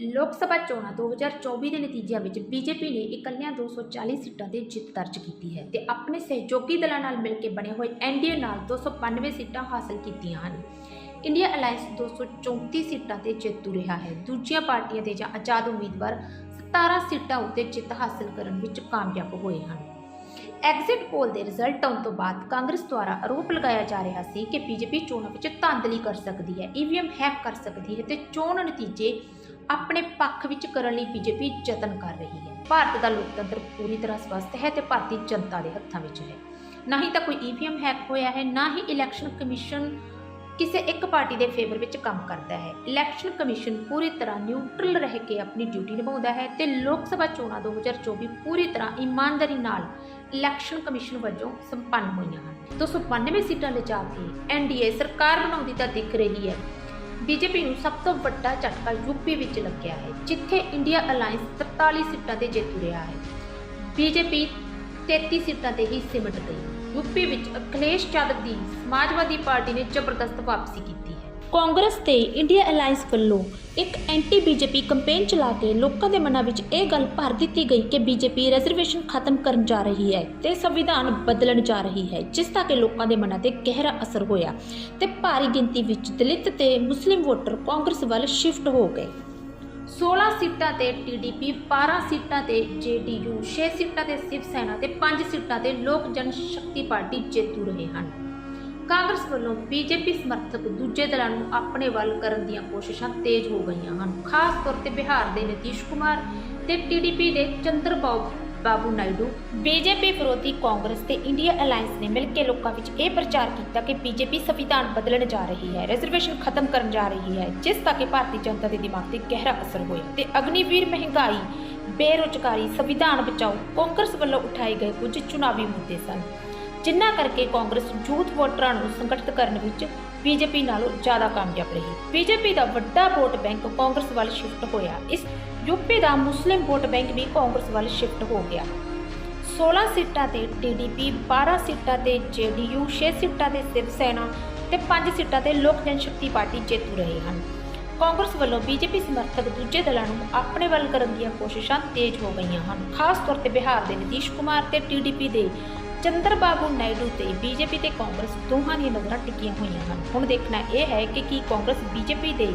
ਲੋਕ ਸਭਾ ਚੋਣਾਂ 2024 ਦੇ ਨਤੀਜਿਆਂ ਵਿੱਚ ਬੀਜੇਪੀ ਨੇ ਇਕੱਲਿਆਂ 240 ਸੀਟਾਂ ਤੇ ਜਿੱਤ ਦਰਜ ਕੀਤੀ ਹੈ ਤੇ ਆਪਣੇ ਸਹਿਯੋਗੀ ਦਲਾਂ ਨਾਲ ਮਿਲ ਕੇ ਬਣੇ ਹੋਏ ਐਨਡੀਏ ਨਾਲ 292 ਸੀਟਾਂ ਹਾਸਲ ਕੀਤੀਆਂ ਹਨ। ਇੰਡੀਆ ਅਲਾਈਅੰਸ 234 ਸੀਟਾਂ ਤੇ ਜੇਤੂ ਰਿਹਾ ਹੈ। ਦੂਜੀਆਂ ਪਾਰਟੀਆਂ ਦੇ ਜਾਂ ਆਜ਼ਾਦ ਉਮੀਦਵਾਰ 17 ਸੀਟਾਂ ਉੱਤੇ ਜਿੱਤ ਹਾਸਲ ਕਰਨ ਵਿੱਚ ਕਾਮਯਾਬ ਹੋਏ ਹਨ। ਐਗਜ਼ਿਟ ਪੋਲ ਦੇ ਰਿਜ਼ਲਟ ਆਉਣ ਤੋਂ ਬਾਅਦ ਕਾਂਗਰਸ ਦੁਆਰਾ ਆਰੋਪ ਲਗਾਇਆ ਜਾ ਰਿਹਾ ਸੀ ਕਿ ਬੀਜੇਪੀ ਚੋਣਾਂ ਵਿੱਚ ਧਾਂਦਲੀ ਕਰ ਸਕਦੀ ਹੈ ਈਵੀਐਮ ਹੈਕ ਕਰ ਸਕਦੀ ਹੈ ਤੇ ਚੋਣ ਨਤੀਜੇ ਆਪਣੇ ਪੱਖ ਵਿੱਚ ਕਰਨ ਲਈ ਬੀਜੇਪੀ ਯਤਨ ਕਰ ਰਹੀ ਹੈ। ਭਾਰਤ ਦਾ ਲੋਕਤੰਤਰ ਪੂਰੀ ਤਰ੍ਹਾਂ ਸਵਸਥ ਹੈ ਤੇ ਭਾਰਤੀ ਜਨਤਾ ਦੇ ਹੱਥਾਂ ਵਿੱਚ ਹੈ। ਨਾ ਹੀ ਤਾਂ ਕੋਈ ਈਵੀਐਮ ਹੈਕ ਹੋਇਆ ਹੈ, ਨਾ ਹੀ ਇਲੈਕਸ਼ਨ ਕਮਿਸ਼ਨ ਕਿਸੇ ਇੱਕ ਪਾਰਟੀ ਦੇ ਫੇਵਰ ਵਿੱਚ ਕੰਮ ਕਰਦਾ ਹੈ। ਇਲੈਕਸ਼ਨ ਕਮਿਸ਼ਨ ਪੂਰੀ ਤਰ੍ਹਾਂ ਨਿਊਟਰਲ ਰਹਿ ਕੇ ਆਪਣੀ ਡਿਊਟੀ ਨਿਭਾਉਂਦਾ ਹੈ ਤੇ ਲੋਕ ਸਭਾ ਚੋਣਾਂ 2024 ਪੂਰੀ ਤਰ੍ਹਾਂ ਇਮਾਨਦਾਰੀ ਨਾਲ ਇਲੈਕਸ਼ਨ ਕਮਿਸ਼ਨ ਵੱਲੋਂ ਸੰਪੰਨ ਹੋਈਆਂ ਹਨ। 292 ਸੀਟਾਂ ਲਿਜਾ ਕੇ ਐਨਡੀਏ ਸਰਕਾਰ ਬਣਾਉਂਦੀ ਤਾਂ ਦਿਖ ਰਹੀ ਹੈ। ਬੀਜੇਪੀ ਨੂੰ ਸਭ ਤੋਂ ਵੱਡਾ ਝਟਕਾ ਯੂਪੀ ਵਿੱਚ ਲੱਗਿਆ ਹੈ, ਜਿੱਥੇ ਇੰਡੀਆ ਅਲਾਈਅੰਸ 43 ਸੀਟਾਂ ਤੇ ਜੇਤੂ ਰਿਹਾ ਹੈ। ਬੀਜੇਪੀ 33 ਸੀਟਾਂ ਤੇ ਹੀ ਸਿਮਟ ਗਈ। ਯੂਪੀ ਵਿੱਚ ਅਖਿਲੇਸ਼ ਯਾਦਵ ਦੀ ਸਮਾਜਵਾਦੀ ਪਾਰਟੀ ਨੇ ਜ਼ਬਰਦਸਤ ਵਾਪਸੀ ਕੀਤੀ। ਕਾਂਗਰਸ ਤੇ ਇੰਡੀਆ ਅਲਾਈਅੰਸ ਵੱਲੋਂ ਇੱਕ ਐਂਟੀ ਬੀਜੇਪੀ ਕੈਂਪੇਨ ਚਲਾ ਕੇ ਲੋਕਾਂ ਦੇ ਮਨਾਂ ਵਿੱਚ ਇਹ ਗੱਲ ਭਰ ਦਿੱਤੀ ਗਈ ਕਿ ਬੀਜੇਪੀ ਰਿਜ਼ਰਵੇਸ਼ਨ ਖਤਮ ਕਰਨ ਜਾ ਰਹੀ ਹੈ ਤੇ ਸੰਵਿਧਾਨ ਬਦਲਣ ਜਾ ਰਹੀ ਹੈ, ਜਿਸ ਦਾ ਕਿ ਲੋਕਾਂ ਦੇ ਮਨਾਂ ਤੇ ਗਹਿਰਾ ਅਸਰ ਹੋਇਆ ਤੇ ਭਾਰੀ ਗਿਣਤੀ ਵਿੱਚ ਦਲਿਤ ਤੇ ਮੁਸਲਿਮ ਵੋਟਰ ਕਾਂਗਰਸ ਵੱਲ ਸ਼ਿਫਟ ਹੋ ਗਏ। 16 ਸੀਟਾਂ ਤੇ ਟੀਡੀਪੀ 12 ਸੀਟਾਂ ਤੇ ਜੇਡੀਯੂ 6 ਸੀਟਾਂ ਤੇ ਸ਼ਿਵ ਸੈਨਾ ਤੇ 5 ਸੀਟਾਂ ਤੇ ਲੋਕ ਜਨ ਸ਼ਕਤੀ ਪਾਰਟੀ ਜੇਤੂ ਰਹੇ ਹਨ। ਕਾਂਗਰਸ ਵੱਲੋਂ ਬੀਜੇਪੀ ਸਮਰਥਕ ਦੂਜੇ ਦਲਾਂ ਨੂੰ ਆਪਣੇ ਵੱਲ ਕਰਨ ਦੀਆਂ ਕੋਸ਼ਿਸ਼ਾਂ ਤੇਜ਼ ਹੋ ਗਈਆਂ ਹਨ। ਖਾਸ ਤੌਰ ਤੇ ਬਿਹਾਰ ਦੇ ਨਤੀਸ਼ ਕੁਮਾਰ ਤੇ ਟੀਡੀਪੀ ਦੇ ਚੰਦਰਬਾਬੂ ਬਾਬੂ ਨਾਇਡੂ। ਬੀਜੇਪੀ ਵਿਰੋਧੀ ਕਾਂਗਰਸ ਤੇ ਇੰਡੀਆ ਅਲਾਈਅੰਸ ਨੇ ਮਿਲ ਕੇ ਲੋਕਾਂ ਵਿੱਚ ਇਹ ਪ੍ਰਚਾਰ ਕੀਤਾ ਕਿ ਬੀਜੇਪੀ ਸੰਵਿਧਾਨ ਬਦਲਣ ਜਾ ਰਹੀ ਹੈ ਰਿਜ਼ਰਵੇਸ਼ਨ ਖਤਮ ਕਰਨ ਜਾ ਰਹੀ ਹੈ, ਜਿਸ ਕਰਕੇ ਭਾਰਤੀ ਜਨਤਾ ਦੇ ਦਿਮਾਗ ਤੇ ਗਹਿਰਾ ਅਸਰ ਹੋਇਆ। ਤੇ ਅਗਨੀਵੀਰ ਮਹਿੰਗਾਈ, ਬੇਰੁਜ਼ਗਾਰੀ ਸੰਵਿਧਾਨ ਬਚਾਓ ਕਾਂਗਰਸ ਵੱਲੋਂ ਉਠਾਏ ਗਏ ਕੁਝ ਚੁਣਾਵੀ ਮੁੱਦੇ ਸਨ। ਜਿਨ੍ਹਾਂ ਕਰਕੇ ਕਾਂਗਰਸ ਯੂਥ ਵੋਟਰਾਂ ਨੂੰ ਸੰਗਠਿਤ ਕਰਨ ਵਿੱਚ ਬੀਜੇਪੀ ਨਾਲੋਂ ਜ਼ਿਆਦਾ ਕਾਮਯਾਬ ਰਹੀ। ਬੀਜੇਪੀ ਦਾ ਵੱਡਾ ਵੋਟ ਬੈਂਕ ਕਾਂਗਰਸ ਵੱਲ ਸ਼ਿਫਟ ਹੋਇਆ। ਇਸ ਯੂਪੀ ਦਾ ਮੁਸਲਿਮ ਵੋਟ ਬੈਂਕ ਵੀ ਕਾਂਗਰਸ ਵੱਲ ਸ਼ਿਫਟ ਹੋ ਗਿਆ। 16 ਸੀਟਾਂ ਤੇ ਟੀਡੀਪੀ 12 ਸੀਟਾਂ ਤੇ ਜੇਡੀਯੂ 6 ਸੀਟਾਂ ਤੇ ਸ਼ਿਵ ਸੈਨਾ ਤੇ 5 ਸੀਟਾਂ ਤੇ ਲੋਕ ਜਨ ਸ਼ਕਤੀ ਪਾਰਟੀ ਜੇਤੂ ਰਹੇ ਹਨ। ਕਾਂਗਰਸ ਵੱਲੋਂ ਬੀਜੇਪੀ ਸਮਰਥਕ ਦੂਜੇ ਦਲਾਂ ਨੂੰ ਆਪਣੇ ਵੱਲ ਕਰਨ ਦੀਆਂ ਕੋਸ਼ਿਸ਼ਾਂ ਤੇਜ਼ ਹੋ ਗਈਆਂ ਹਨ। ਖਾਸ ਤੌਰ ਤੇ ਬਿਹਾਰ ਦੇ ਨਿਤੀਸ਼ ਕੁਮਾਰ ਤੇ ਟੀਡੀਪੀ ਦੇ ਚੰਦਰਬਾਬੂ ਨਾਇਡੂ ਤੇ ਬੀਜੇਪੀ ਤੇ ਕਾਂਗਰਸ ਦੋਹਾਂ ਦੀਆਂ ਨਜ਼ਰਾਂ ਟਿਕੀਆਂ ਹੋਈਆਂ ਹਨ। ਹੁਣ ਦੇਖਣਾ ਇਹ ਹੈ ਕਿ ਕੀ ਕਾਂਗਰਸ ਬੀਜੇਪੀ ਦੇ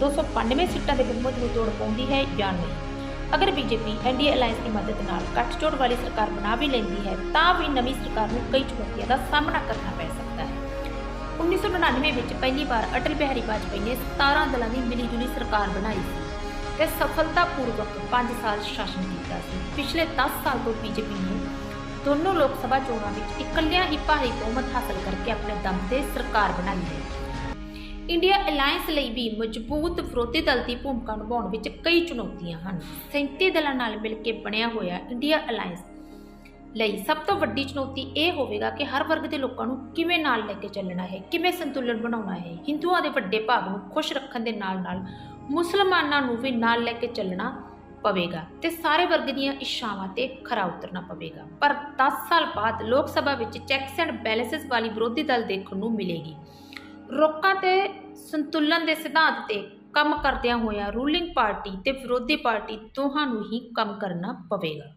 292 ਸੀਟਾਂ ਦੇ ਬਹੁਮਤ ਨੂੰ ਤੋੜ ਪਾਉਂਦੀ ਹੈ ਜਾਂ ਨਹੀਂ। ਅਗਰ ਬੀਜੇਪੀ ਐਨਡੀਏ ਅਲਾਈਅੰਸ ਦੀ ਮਦਦ ਨਾਲ ਗੱਠਜੋੜ ਵਾਲੀ ਸਰਕਾਰ ਬਣਾ ਵੀ ਲੈਂਦੀ ਹੈ, ਤਾਂ ਵੀ ਨਵੀਂ ਸਰਕਾਰ ਨੂੰ ਕਈ ਚੁਣੌਤੀਆਂ ਦਾ ਸਾਹਮਣਾ ਕਰਨਾ ਪੈ ਸਕਦਾ ਹੈ। 1999 ਵਿੱਚ ਪਹਿਲੀ ਵਾਰ ਅਟਲ ਬਿਹਾਰੀ ਵਾਜਪੇਈ ਨੇ 17 ਦਲਾਂ ਦੀ ਮਿਲੀਜੁਲੀ ਸਰਕਾਰ ਬਣਾਈ ਸੀ ਤੇ ਸਫਲਤਾਪੂਰਵਕ 5 ਸਾਲ ਸ਼ਾਸਨ ਕੀਤਾ ਸੀ। ਪਿਛਲੇ 10 ਸਾਲ ਤੋਂ ਬੀਜੇਪੀ ਨੇ ਦੋਨੋਂ ਲੋਕ ਸਭਾ ਚੋਣਾਂ ਵਿੱਚ ਇਕੱਲਿਆਂ ਹੀ ਭਾਰੀ ਬਹੁਮਤ ਹਾਸਲ ਕਰਕੇ ਆਪਣੇ ਦਮ ਤੇ ਸਰਕਾਰ ਬਣਾਈ ਹੈ ਇੰਡੀਆ ਅਲਾਈਅੰਸ ਲਈ ਵੀ ਮਜ਼ਬੂਤ ਵਿਰੋਧੀ ਦਲ ਦੀ ਭੂਮਿਕਾ ਨਿਭਾਉਣ ਵਿੱਚ ਕਈ ਚੁਣੌਤੀਆਂ ਹਨ। 37 ਦਲਾਂ ਨਾਲ ਮਿਲ ਕੇ ਬਣਿਆ ਹੋਇਆ ਇੰਡੀਆ ਅਲਾਈਅੰਸ ਲਈ ਸਭ ਤੋਂ ਵੱਡੀ ਚੁਣੌਤੀ ਇਹ ਹੋਵੇਗਾ ਕਿ ਹਰ ਵਰਗ ਦੇ ਲੋਕਾਂ ਨੂੰ ਕਿਵੇਂ ਨਾਲ ਲੈ ਕੇ ਚੱਲਣਾ ਹੈ, ਕਿਵੇਂ ਸੰਤੁਲਨ ਬਣਾਉਣਾ ਹੈ। ਹਿੰਦੂਆਂ ਦੇ ਵੱਡੇ ਭਾਗ ਨੂੰ ਖੁਸ਼ ਰੱਖਣ ਦੇ ਨਾਲ-ਨਾਲ ਮੁਸਲਮਾਨਾਂ ਨੂੰ ਵੀ ਨਾਲ ਲੈ ਕੇ ਚੱਲਣਾ ਪਵੇਗਾ ਤੇ ਸਾਰੇ ਵਰਗ ਦੀਆਂ ਇੱਛਾਵਾਂ ਤੇ ਖਰਾ ਉਤਰਨਾ ਪਵੇਗਾ। ਪਰ 10 ਸਾਲ ਬਾਅਦ ਲੋਕ ਸਭਾ ਵਿੱਚ ਚੈਕਸ ਐਂਡ ਬੈਲੈਂਸਸ ਵਾਲੀ ਵਿਰੋਧੀ ਦਲ ਦੇਖਣ ਨੂੰ ਮਿਲੇਗੀ। ਰੋਕਾਂ ਤੇ ਸੰਤੁਲਨ ਦੇ ਸਿਧਾਂਤ ਤੇ ਕੰਮ ਕਰਦਿਆਂ ਹੋਇਆ ਰੂਲਿੰਗ ਪਾਰਟੀ ਤੇ ਵਿਰੋਧੀ ਪਾਰਟੀ ਦੋਹਾਂ ਨੂੰ ਹੀ ਕੰਮ ਕਰਨਾ ਪਵੇਗਾ।